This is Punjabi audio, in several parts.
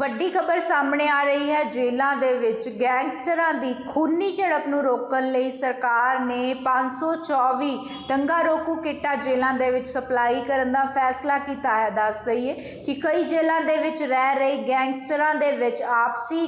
ਵੱਡੀ ਖਬਰ ਸਾਹਮਣੇ ਆ ਰਹੀ ਹੈ। ਜੇਲ੍ਹਾਂ ਦੇ ਵਿੱਚ ਗੈਂਗਸਟਰਾਂ ਦੀ ਖੂਨੀ ਝੜਪ ਨੂੰ ਰੋਕਣ ਲਈ ਸਰਕਾਰ ਨੇ 524 ਦੰਗਾ ਰੋਕੂ ਕਿੱਟਾਂ ਜੇਲ੍ਹਾਂ ਦੇ ਵਿੱਚ ਸਪਲਾਈ ਕਰਨ ਦਾ ਫੈਸਲਾ ਕੀਤਾ ਹੈ। ਦੱਸ ਦਈਏ ਕਿ ਕਈ ਜੇਲ੍ਹਾਂ ਦੇ ਵਿੱਚ ਰਹਿ ਰਹੇ ਗੈਂਗਸਟਰਾਂ ਦੇ ਵਿੱਚ ਆਪਸੀ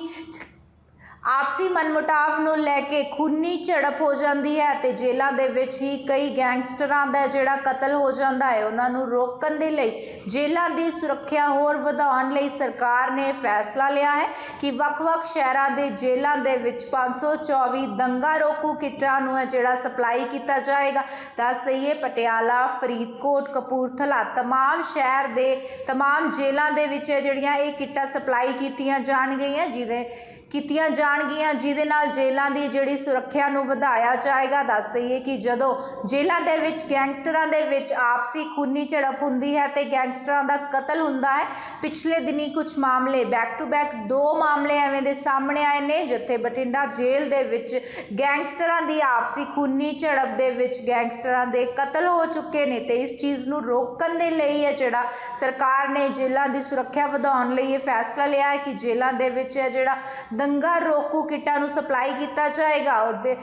ਆਪਸੀ ਮਨਮੁਟਾਵ ਨੂੰ ਲੈ ਕੇ ਖੂਨੀ ਝੜਪ ਹੋ ਜਾਂਦੀ ਹੈ ਤੇ ਜੇਲ੍ਹਾਂ ਦੇ ਵਿੱਚ ਹੀ ਕਈ ਗੈਂਗਸਟਰਾਂ ਦਾ ਜਿਹੜਾ ਕਤਲ ਹੋ ਜਾਂਦਾ ਹੈ ਉਹਨਾਂ ਨੂੰ ਰੋਕਣ ਦੇ ਲਈ ਜੇਲ੍ਹਾਂ ਦੀ ਸੁਰੱਖਿਆ ਹੋਰ ਵਧਾਉਣ ਲਈ ਸਰਕਾਰ ਨੇ ਫੈਸਲਾ ਲਿਆ ਹੈ ਕਿ ਵੱਖ-ਵੱਖ ਸ਼ਹਿਰਾਂ ਦੇ ਜੇਲ੍ਹਾਂ ਦੇ ਵਿੱਚ 524 ਦੰਗਾ ਰੋਕੂ ਕਿੱਟਾਂ ਨੂੰ ਹੈ ਜਿਹੜਾ ਸਪਲਾਈ ਕੀਤਾ ਜਾਏਗਾ ਦੱਸ ਦਈਏ ਪਟਿਆਲਾ ਫਰੀਦਕੋਟ ਕਪੂਰਥਲਾ तमाम ਸ਼ਹਿਰ ਦੇ तमाम ਜੇਲ੍ਹਾਂ ਦੇ ਵਿੱਚ ਇਹ ਜਿਹੜੀਆਂ ਇਹ ਕਿੱਟਾਂ ਸਪਲਾਈ ਕੀਤੀਆਂ ਜਾਣਗੀਆਂ ਜਿਹਦੇ ਕੀਤੀਆਂ ਜਾਣਗੀਆਂ, ਜਿਹਦੇ ਨਾਲ ਜੇਲ੍ਹਾਂ ਦੀ ਜਿਹੜੀ ਸੁਰੱਖਿਆ ਨੂੰ ਵਧਾਇਆ ਜਾਏਗਾ। ਦੱਸ ਦਈਏ ਕਿ ਜਦੋਂ ਜੇਲ੍ਹਾਂ ਦੇ ਵਿੱਚ ਗੈਂਗਸਟਰਾਂ ਦੇ ਵਿੱਚ ਆਪਸੀ ਖੂਨੀ ਝੜਪ ਹੁੰਦੀ ਹੈ ਤੇ ਗੈਂਗਸਟਰਾਂ ਦਾ ਕਤਲ ਹੁੰਦਾ ਹੈ, ਪਿਛਲੇ ਦਿਨੀ ਕੁਝ ਮਾਮਲੇ ਬੈਕ ਟੂ ਬੈਕ ਦੋ ਮਾਮਲੇ ਐਵੇਂ ਦੇ ਸਾਹਮਣੇ ਆਏ ਨੇ, ਜਿੱਥੇ ਬਠਿੰਡਾ ਜੇਲ੍ਹ ਦੇ ਵਿੱਚ ਗੈਂਗਸਟਰਾਂ ਦੀ ਆਪਸੀ ਖੂਨੀ ਝੜਪ ਦੇ ਵਿੱਚ ਗੈਂਗਸਟਰਾਂ ਦੇ ਕਤਲ ਹੋ ਚੁੱਕੇ ਨੇ ਤੇ ਇਸ ਚੀਜ਼ ਨੂੰ ਰੋਕਣ ਦੇ ਲਈ ਹੈ ਜਿਹੜਾ ਸਰਕਾਰ ਨੇ ਜੇਲ੍ਹਾਂ ਦੀ ਸੁਰੱਖਿਆ ਵਧਾਉਣ ਲਈ ਇਹ ਫੈਸਲਾ ਲਿਆ ਹੈ ਕਿ ਜੇਲ੍ਹਾਂ ਦੇ ਵਿੱਚ ਹੈ ਜਿਹੜਾ ਦੰਗਾ ਰੋਕੂ ਕਿੱਟਾਂ ਨੂੰ ਸਪਲਾਈ ਕੀਤਾ ਜਾਏਗਾ। ਉਹਦੇ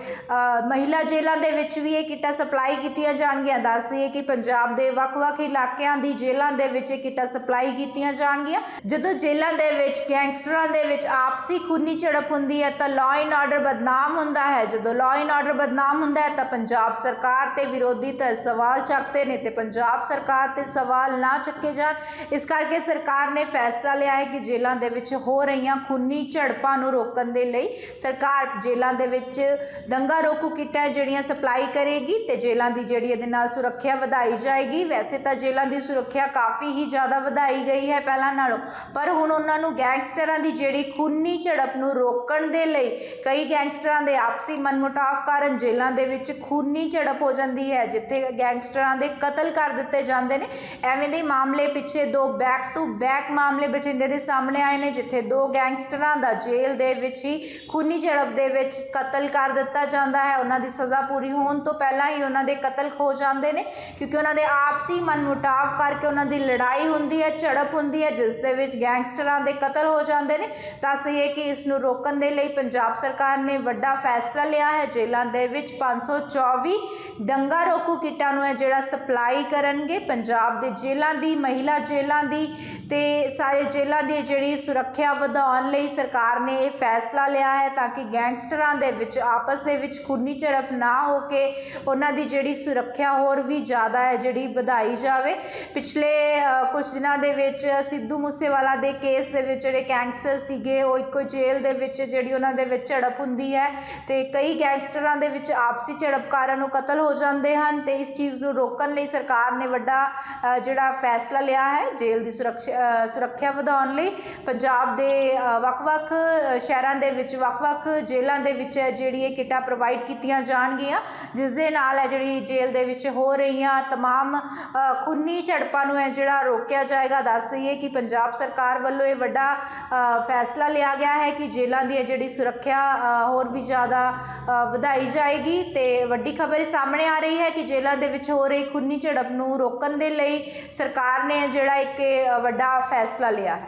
ਮਹਿਲਾ ਜੇਲ੍ਹਾਂ ਦੇ ਵਿੱਚ ਵੀ ਇਹ ਕਿੱਟਾਂ ਸਪਲਾਈ ਕੀਤੀਆਂ ਜਾਣਗੀਆਂ। ਦੱਸ ਦਈਏ ਕਿ ਪੰਜਾਬ ਦੇ ਵੱਖ-ਵੱਖ ਇਲਾਕਿਆਂ ਦੀ ਜੇਲ੍ਹਾਂ ਦੇ ਵਿੱਚ ਇਹ ਕਿੱਟਾਂ ਸਪਲਾਈ ਕੀਤੀਆਂ ਜਾਣਗੀਆਂ। ਜਦੋਂ ਜੇਲ੍ਹਾਂ ਦੇ ਵਿੱਚ ਗੈਂਗਸਟਰਾਂ ਦੇ ਵਿੱਚ ਆਪਸੀ ਖੂਨੀ ਝੜਪ ਹੁੰਦੀ ਹੈ ਤਾਂ ਲਾਅ ਐਂਡ ਆਰਡਰ ਬਦਨਾਮ ਹੁੰਦਾ ਹੈ। ਜਦੋਂ ਲਾਅ ਐਂਡ ਆਰਡਰ ਬਦਨਾਮ ਹੁੰਦਾ ਹੈ ਤਾਂ ਪੰਜਾਬ ਸਰਕਾਰ ਤੇ ਵਿਰੋਧੀ ਧਿਰ ਸਵਾਲ ਚੱਕਦੇ ਨੇ ਤੇ ਪੰਜਾਬ ਸਰਕਾਰ ਤੇ ਸਵਾਲ ਨਾ ਚੱਕੇ ਜਾਣ। ਇਸ ਕਰਕੇ ਸਰਕਾਰ ਨੇ ਫੈਸਲਾ ਲਿਆ ਹੈ ਕਿ ਜੇਲ੍ਹਾਂ ਦੇ ਵਿੱਚ ਹੋ ਰਹੀਆਂ ਖੂਨੀ ਝੜਪਾਂ ਨੂੰ ਰੋਕਣ ਦੇ ਲਈ ਸਰਕਾਰ ਜੇਲ੍ਹਾਂ ਦੇ ਵਿੱਚ ਦੰਗਾ ਰੋਕੂ ਕਿੱਟਾਂ ਜਿਹੜੀਆਂ ਸਪਲਾਈ ਕਰੇਗੀ ਤੇ ਜੇਲ੍ਹਾਂ ਦੀ ਜਿਹੜੀ ਇਹਦੇ ਨਾਲ ਸੁਰੱਖਿਆ ਵਧਾਈ ਜਾਏਗੀ। ਵੈਸੇ ਤਾਂ ਜੇਲ੍ਹਾਂ ਦੀ ਸੁਰੱਖਿਆ ਕਾਫੀ ਹੀ ਜ਼ਿਆਦਾ ਵਧਾਈ ਗਈ ਹੈ ਪਹਿਲਾਂ ਨਾਲੋਂ, ਪਰ ਹੁਣ ਉਹਨਾਂ ਨੂੰ ਗੈਂਗਸਟਰਾਂ ਦੀ ਜਿਹੜੀ ਖੂਨੀ ਝੜਪ ਨੂੰ ਰੋਕਣ ਦੇ ਲਈ ਕਈ ਗੈਂਗਸਟਰਾਂ ਦੇ ਆਪਸੀ ਮਨਮੁਟਾਵ ਕਾਰਨ ਜੇਲ੍ਹਾਂ ਦੇ ਵਿੱਚ ਖੂਨੀ ਝੜਪ ਹੋ ਜਾਂਦੀ ਹੈ, ਜਿੱਥੇ ਗੈਂਗਸਟਰਾਂ ਦੇ ਕਤਲ ਕਰ ਦਿੱਤੇ ਜਾਂਦੇ ਨੇ। ਐਵੇਂ ਦੇ ਮਾਮਲੇ ਪਿੱਛੇ ਦੋ ਬੈਕ ਟੂ ਬੈਕ ਮਾਮਲੇ ਬਠਿੰਡੇ ਦੇ ਸਾਹਮਣੇ ਆਏ ਨੇ, ਜਿੱਥੇ ਦੋ ਗੈਂਗਸਟਰਾਂ ਦਾ ਜੇਲ੍ਹ ਦੇ ਵਿੱਚ ਹੀ ਖੂਨੀ ਝੜਪ ਦੇ ਵਿੱਚ ਕਤਲ ਕਰ ਦਿੱਤਾ ਜਾਂਦਾ ਹੈ। ਉਹਨਾਂ ਦੀ ਸਜ਼ਾ ਪੂਰੀ ਹੋਣ ਤੋਂ ਪਹਿਲਾਂ ਹੀ ਉਹਨਾਂ ਦੇ ਕਤਲ ਹੋ ਜਾਂਦੇ ਨੇ, ਕਿਉਂਕਿ ਉਹਨਾਂ ਦੇ ਆਪਸੀ ਮਨਮੁਟਾਵ ਕਰਕੇ ਉਹਨਾਂ ਦੀ ਲੜਾਈ ਹੁੰਦੀ ਹੈ, ਝੜਪ ਹੁੰਦੀ ਹੈ, ਜਿਸ ਦੇ ਵਿੱਚ ਗੈਂਗਸਟਰਾਂ ਦੇ ਕਤਲ ਹੋ ਜਾਂਦੇ ਨੇ। ਦੱਸ ਇਹ ਕਿ ਇਸ ਨੂੰ ਰੋਕਣ ਦੇ ਲਈ ਪੰਜਾਬ ਸਰਕਾਰ ਨੇ ਵੱਡਾ ਫੈਸਲਾ ਲਿਆ ਹੈ। ਜੇਲ੍ਹਾਂ ਦੇ ਵਿੱਚ 524 ਡੰਗਾ ਰੋਕੂ ਕਿੱਟਾਂ ਨੂੰ ਹੈ ਜਿਹੜਾ ਸਪਲਾਈ ਕਰਨਗੇ। ਪੰਜਾਬ ਦੇ ਜੇਲ੍ਹਾਂ ਦੀ, ਮਹਿਲਾ ਜੇਲ੍ਹਾਂ ਦੀ ਤੇ ਸਾਰੇ ਜੇਲ੍ਹਾਂ ਦੀ ਜਿਹੜੀ ਸੁਰੱਖਿਆ ਵਧਾਉਣ ਲਈ ਸਰਕਾਰ ਨੇ ਇਹ ਫੈਸਲਾ ਲਿਆ ਹੈ ਤਾਂ ਕਿ ਗੈਂਗਸਟਰਾਂ ਦੇ ਵਿੱਚ, ਆਪਸ ਦੇ ਵਿੱਚ ਖੂਨੀ ਝੜਪ ਨਾ ਹੋ ਕੇ ਉਹਨਾਂ ਦੀ ਜਿਹੜੀ ਸੁਰੱਖਿਆ ਹੋਰ ਵੀ ਜ਼ਿਆਦਾ ਹੈ, ਜਿਹੜੀ ਵਧਾਈ ਜਾਵੇ। ਪਿਛਲੇ ਕੁਝ ਦਿਨਾਂ ਦੇ ਵਿੱਚ ਸਿੱਧੂ ਮੂਸੇਵਾਲਾ ਦੇ ਕੇਸ ਦੇ ਵਿੱਚ ਜਿਹੜੇ ਗੈਂਗਸਟਰ ਸੀਗੇ, ਉਹ ਇੱਕੋ ਜੇਲ੍ਹ ਦੇ ਵਿੱਚ ਜਿਹੜੀ ਉਹਨਾਂ ਦੇ ਵਿੱਚ ਝੜਪ ਹੁੰਦੀ ਹੈ ਤੇ ਕਈ ਗੈਂਗਸਟਰਾਂ ਦੇ ਵਿੱਚ ਆਪਸੀ ਝੜਪਕਾਰਾਂ ਨੂੰ ਕਤਲ ਹੋ ਜਾਂਦੇ ਹਨ ਤੇ ਇਸ ਚੀਜ਼ ਨੂੰ ਰੋਕਣ ਲਈ ਸਰਕਾਰ ਨੇ ਵੱਡਾ ਜਿਹੜਾ ਫੈਸਲਾ ਲਿਆ ਹੈ ਜੇਲ੍ਹ ਦੀ ਸੁਰੱਖਿਆ ਸੁਰੱਖਿਆ ਵਧਾਉਣ ਲਈ। ਪੰਜਾਬ ਦੇ ਵੱਖ-ਵੱਖ ਸ਼ਹਿਰਾਂ ਦੇ ਵਿੱਚ ਵੱਖ-ਵੱਖ ਜੇਲ੍ਹਾਂ ਦੇ ਵਿੱਚ ਹੈ ਜਿਹੜੀ ਇਹ ਕਿੱਟਾਂ ਪ੍ਰੋਵਾਈਡ ਕੀਤੀਆਂ ਜਾਣਗੀਆਂ ਜਿਸ ਦੇ ਨਾਲ ਹੈ ਜਿਹੜੀ ਜੇਲ੍ਹ ਦੇ ਵਿੱਚ ਹੋ ਰਹੀਆਂ तमाम ਅ, ਖੂਨੀ ਝੜਪਾਂ ਨੂੰ ਹੈ ਜਿਹੜਾ ਰੋਕਿਆ ਜਾਏਗਾ ਦੱਸ ਦਈਏ ਕਿ ਪੰਜਾਬ ਸਰਕਾਰ ਵੱਲੋਂ ਇਹ ਵੱਡਾ ਅ, ਫੈਸਲਾ ਲਿਆ ਗਿਆ ਹੈ ਕਿ ਜੇਲ੍ਹਾਂ ਦੀ ਇਹ ਜਿਹੜੀ ਸੁਰੱਖਿਆ ਅ, ਹੋਰ ਵੀ ਜ਼ਿਆਦਾ ਅ, ਵਧਾਈ ਜਾਏਗੀ ਤੇ ਵੱਡੀ ਖਬਰ ਸਾਹਮਣੇ ਆ ਰਹੀ ਹੈ ਕਿ ਜੇਲ੍ਹਾਂ ਦੇ ਵਿੱਚ ਹੋ ਰਹੀ ਖੂਨੀ ਝੜਪ ਨੂੰ ਰੋਕਣ ਦੇ ਲਈ ਸਰਕਾਰ ਨੇ ਜਿਹੜਾ ਇੱਕ ਇਹ ਵੱਡਾ ਫੈਸਲਾ ਲਿਆ ਹੈ